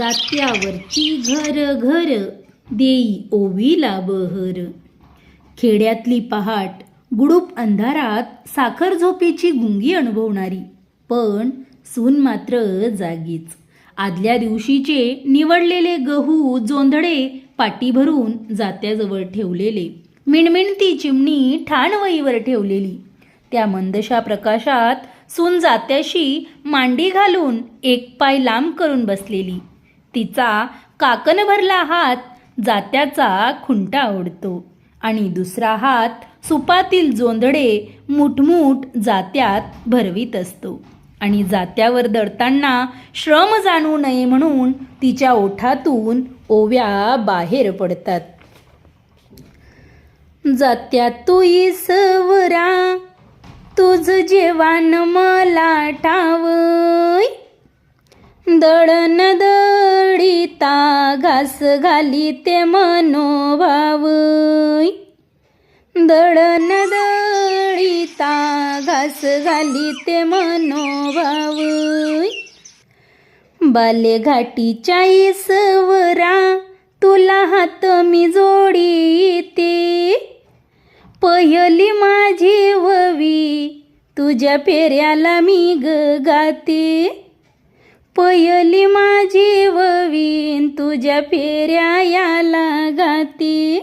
जात्यावरची घर घर देई ओवीला बहर. खेड्यातली पहाट गुडूप अंधारात साखर झोपेची गुंगी अनुभवणारी पण सून मात्र जागीच. आदल्या दिवशीचे निवडलेले गहू जोंधळे पाटी भरून जात्याजवळ ठेवलेले. मिणमिणती चिमणी ठाणवईवर ठेवलेली. त्या मंदशा प्रकाशात सून जात्याशी मांडी घालून एक पाय लांब करून बसलेली. तिचा काकन भरला हात जात्याचा खुंटा ओढतो. आणि दुसरा हात सुपातील जोंधळे मुठमुठ जात्यात भरवीत असतो. आणि जात्यावर दडताना श्रम जाणू नये म्हणून तिच्या ओठातून ओव्या बाहेर पडतात. जात्या तू इसवरा तुझ जेवान मला टावय दळण दळीता घास घाली ते मनोभाव. दळण दळीता घास घाली ते मनोभाव. बालेघाटीच्या इसवरा तुला हात मी जोडीते. पहिली माझी ववी तुझ्या फेऱ्याला मी ग गाते. पयली माझी ववीन तुझ्या फेऱ्या याला गाती.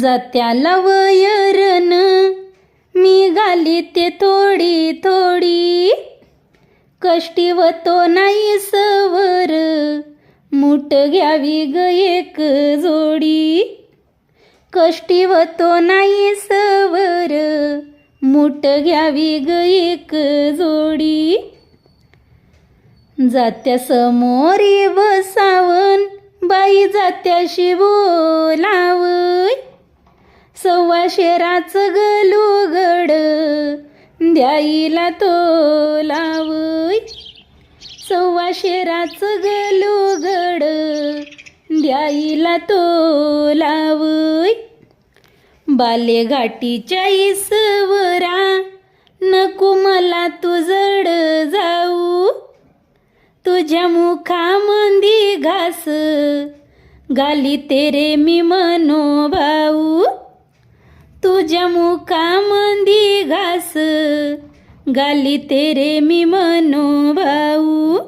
जात्याला वयरन मी घाली ते थोडी थोडी. कष्टी व तो नाही सवर मुठ घ्यावी ग एक जोडी. कष्टी व तो नाही सवर मुठ घ्यावी ग एक जोडी. जात्या समोरी बसावन बाई जात्याशी बोलावय. सव्वा शेराच गलुगड द्याईला तो लावय. सव्वा शेराच गलुगड द्याईला तो लावय. बाले घाटीच्या इसवरा नको मला तू जड जा तुझ्या मुखामंदी घास गाली तेरे मी मनोभाऊ तुझ्या मुखामंदी घास गाली तेरे मी मनोभाऊ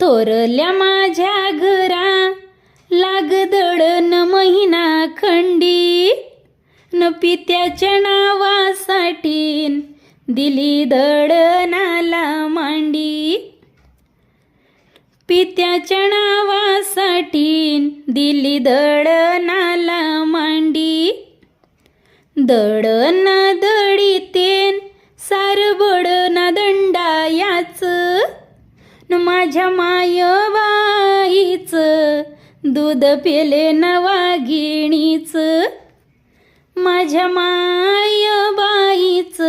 थोरल्या माझ्या घरा लागदड न महिना खंडी न पित्याच्या नावासाठी दिली दडनाला मांडी. पित्याच्या नावासाठी दिली दडनाला मांडी. दडन दडीतेन सारबड ना दंडा याच न माझ्या मायबाईच दूध पेले नवागिणीच माझ्या मायबाईच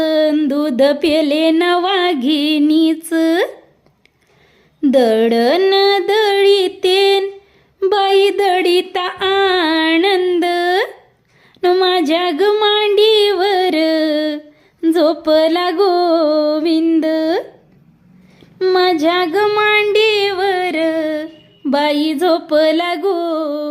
दूध पेले नवाघिणीच दळण दळीतेन बाई दळीता आनंद. न माझ्या ग मांडीवर झोपला गोविंद. माझ्या ग मांडीवर बाई झोपला गो